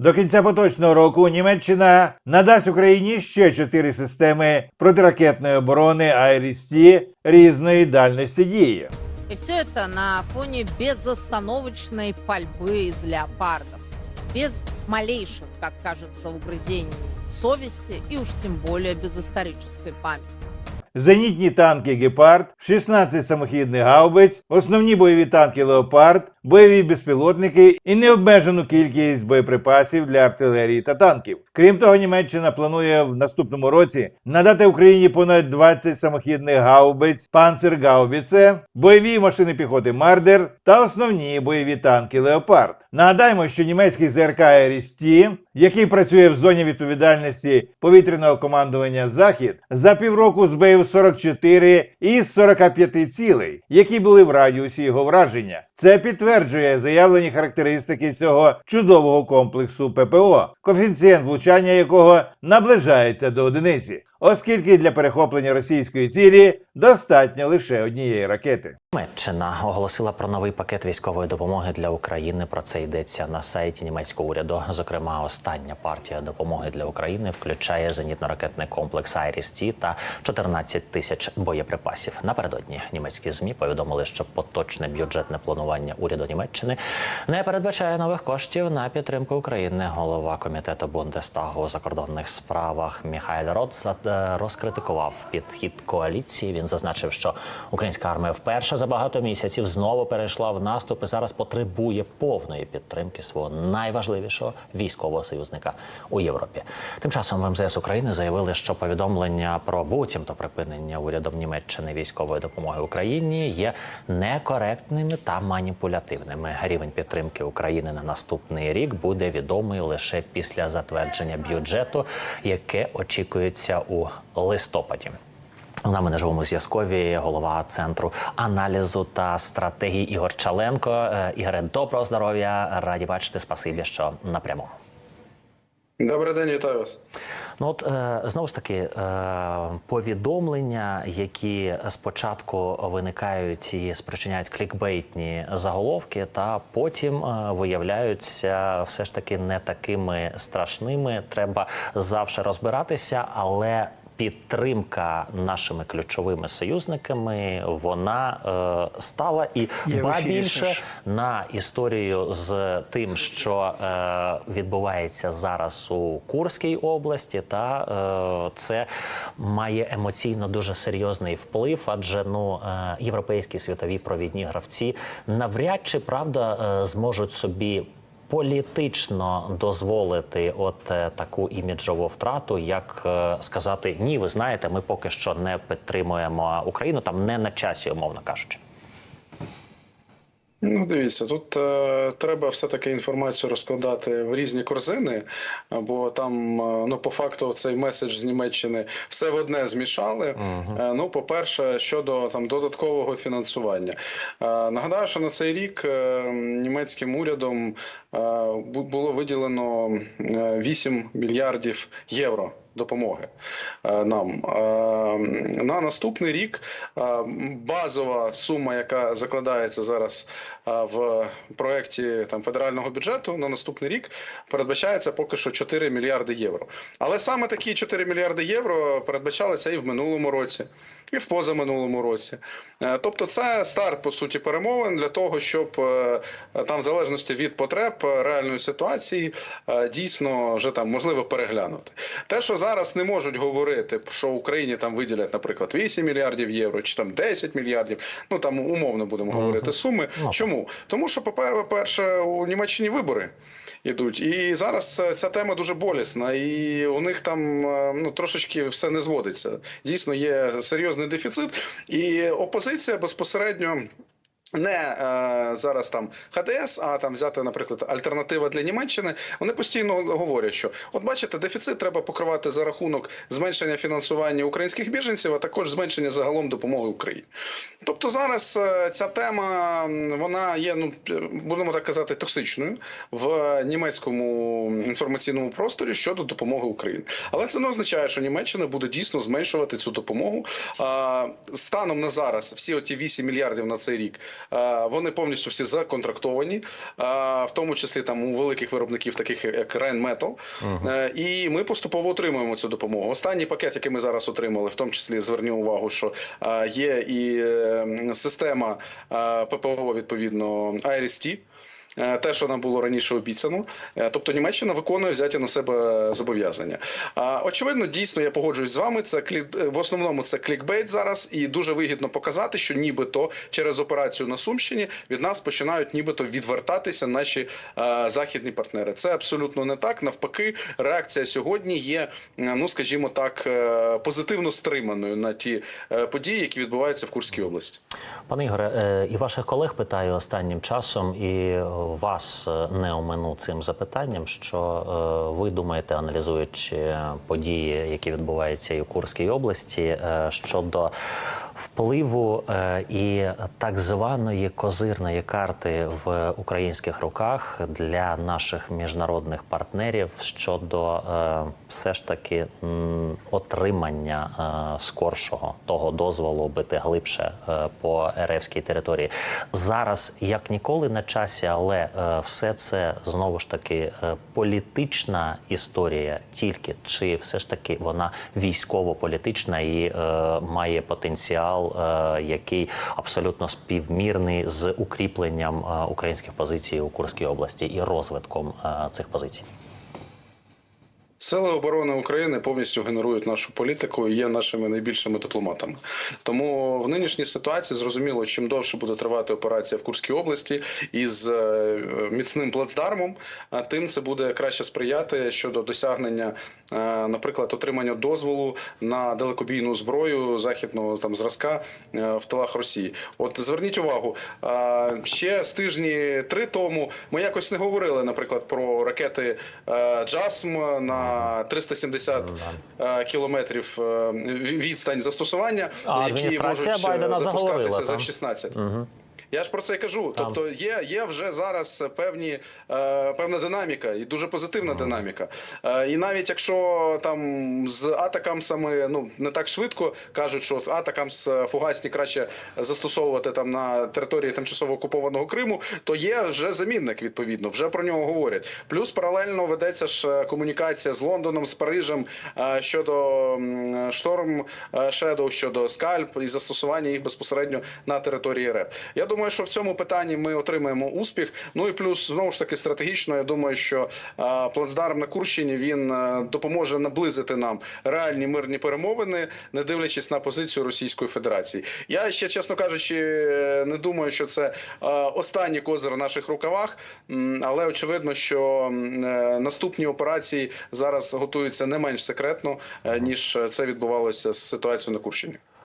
До кінця поточного року Німеччина надасть Україні ще чотири системи протиракетної оборони Айрісті різної дальності дії. И все это на фоне безостановочной пальбы из леопардов. Без малейших, как кажется, угрызений совести и уж тем более без исторической памяти. Зенітні танки Гепард, 16 самохідних гаубиць, основні бойові танки Леопард, бойові безпілотники і необмежену кількість боєприпасів для артилерії та танків. Крім того, Німеччина планує в наступному році надати Україні понад 20 самохідних гаубиць Панцергаубіце, бойові машини піхоти Мардер та основні бойові танки Леопард. Нагадаємо, що німецький ЗРК РСТ, який працює в зоні відповідальності повітряного командування Захід, за півроку збив 44 із 45 цілей, які були в радіусі його враження. Це підтверджує заявлені характеристики цього чудового комплексу ППО, коефіцієнт влучання якого наближається до одиниці, оскільки для перехоплення російської цілі достатньо лише однієї ракети. Німеччина оголосила про новий пакет військової допомоги для України. Про це йдеться на сайті німецького уряду. Зокрема, остання партія допомоги для України включає зенітно-ракетний комплекс «Айріс-Ті» та 14 тисяч боєприпасів. Напередодні німецькі змі повідомили, що поточне бюджетне планування уряду Німеччини не передбачає нових коштів на підтримку України. Голова комітету Бундестагу у закордонних справах Міхайль Рот розкритикував підхід коаліції. Він зазначив, що українська армія вперше за багато місяців знову перейшла в наступ і зараз потребує повної підтримки свого найважливішого військового союзника у Європі. Тим часом в МЗС України заявили, що повідомлення про буцімто припинення урядом Німеччини військової допомоги Україні є некоректними та маніпулятивними. Рівень підтримки України на наступний рік буде відомий лише після затвердження бюджету, яке очікується у листопаді. З нами на живому зв'язкові голова центру аналізу та стратегії Ігор Чаленко. Е, Ігоре, доброго здоров'я! Раді бачити. Спасибі, що напряму. Добрий день, вітаю вас. Ну от е, знову ж таки е, повідомлення, які спочатку виникають і спричиняють клікбейтні заголовки, та потім е, виявляються все ж таки не такими страшними. Треба завжди розбиратися, але. Підтримка нашими ключовими союзниками вона е, стала і в ба більше Саш. на історію з тим, що е, відбувається зараз у Курській області, та е, це має емоційно дуже серйозний вплив, адже ну е, європейські світові провідні гравці навряд чи правда е, зможуть собі. Політично дозволити от е, таку іміджову втрату, як е, сказати ні, ви знаєте, ми поки що не підтримуємо Україну, там не на часі, умовно кажучи. Ну, дивіться, тут е, треба все-таки інформацію розкладати в різні корзини, бо там, е, ну, по факту, цей меседж з Німеччини все в одне змішали. Е, ну, по-перше, щодо там додаткового фінансування. Е, нагадаю, що на цей рік е, німецьким урядом е, було виділено е, 8 мільярдів євро. Допомоги е, нам Е, на наступний рік е, базова сума, яка закладається зараз в проєкті там федерального бюджету на наступний рік, передбачається поки що 4 мільярди євро. Але саме такі 4 мільярди євро передбачалися і в минулому році, і в позаминулому році. Е, Тобто, це старт по суті перемовин для того, щоб е, там, в залежності від потреб е, реальної ситуації, дійсно вже там можливо переглянути. Те, що зараз не можуть говорити, що Україні там виділять, наприклад, 8 мільярдів євро чи там 10 мільярдів. Ну там умовно будемо говорити суми. Ну. Чому? Тому що, попер- по-перше, у Німеччині вибори. Ідуть, і зараз ця тема дуже болісна, і у них там е, ну трошечки все не зводиться. Дійсно, є серйозний дефіцит, і опозиція безпосередньо не е, зараз там ХДС, а там взяти, наприклад, альтернатива для Німеччини. Вони постійно говорять, що от бачите, дефіцит треба покривати за рахунок зменшення фінансування українських біженців, а також зменшення загалом допомоги Україні. Тобто зараз е, ця тема вона є, ну е, будемо так казати, токсичною в німецькому інформаційному просторі щодо допомоги Україні. Але це не означає, що Німеччина буде дійсно зменшувати цю допомогу. А, Станом на зараз всі оті 8 мільярдів на цей рік Е, Вони повністю всі законтрактовані, в тому числі там у великих виробників, таких як Rheinmetall. Е, І ми поступово отримуємо цю допомогу. Останній пакет, який ми зараз отримали, в тому числі зверню увагу, що е, є і е, система е, ППО відповідно IRIS-T. Е, Те, що нам було раніше обіцяно, Е, тобто Німеччина виконує взяті на себе зобов'язання. Очевидно, дійсно, я погоджуюсь з вами. Це клік в основному це клікбейт зараз, і дуже вигідно показати, що нібито через операцію на Сумщині від нас починають нібито відвертатися наші е, західні партнери. Це абсолютно не так. Навпаки, реакція сьогодні є, е, ну скажімо так, е, позитивно стриманою на ті е, події, які відбуваються в Курській області. Пане Ігоре, е, і ваших колег питаю останнім часом, і вас е, не омину цим запитанням, що е, ви думаєте, аналізуючи події, які відбуваються і у Курській області, е, щодо впливу е, і так званої козирної карти в українських руках для наших міжнародних партнерів щодо е, все ж таки отримання е, скоршого того дозволу бити глибше по РФській території. Зараз як ніколи на часі, але все це знову ж таки політична історія, тільки чи все ж таки вона військово-політична і має потенціал, е, який абсолютно співмірний з укріпленням е, українських позицій у Курській області і розвитком е, цих позицій. Сили оборони України повністю генерують нашу політику і є нашими найбільшими дипломатами. Тому в нинішній ситуації зрозуміло, чим довше буде тривати операція в Курській області із е, міцним плацдармом, а тим це буде краще сприяти щодо досягнення, е, наприклад, отримання дозволу на далекобійну зброю західного там зразка е, в тилах Росії. От зверніть увагу, ще з тижні три тому ми якось не говорили, наприклад, про ракети Джасм на 370 е, кілометрів е, відстань застосування, А які можуть е, Байдена запускатися за F-16. Угу. Я ж про це й кажу. Там. Тобто є, є вже зараз певні, е, певна динаміка і дуже позитивна динаміка. Е, і навіть якщо там з атакамсами ну не так швидко кажуть, що з атакамс е, фугасні краще застосовувати там на території тимчасово окупованого Криму, то є вже замінник. Відповідно, вже про нього говорять. Плюс паралельно ведеться ж комунікація з Лондоном, з Парижем е, щодо шторм Shadow, щодо скальп і застосування їх безпосередньо на території РФ. Я думаю, що в цьому питанні ми отримаємо успіх. Ну і плюс знову ж таки стратегічно. Я думаю, що е, плацдарм на Курщині він е, допоможе наблизити нам реальні мирні перемовини, не дивлячись на позицію Російської Федерації. Я ще чесно кажучи, не думаю, що це е, останній козир в наших рукавах, але очевидно, що наступні операції зараз готуються не менш секретно, ніж це відбувалося з ситуацією на Курщині.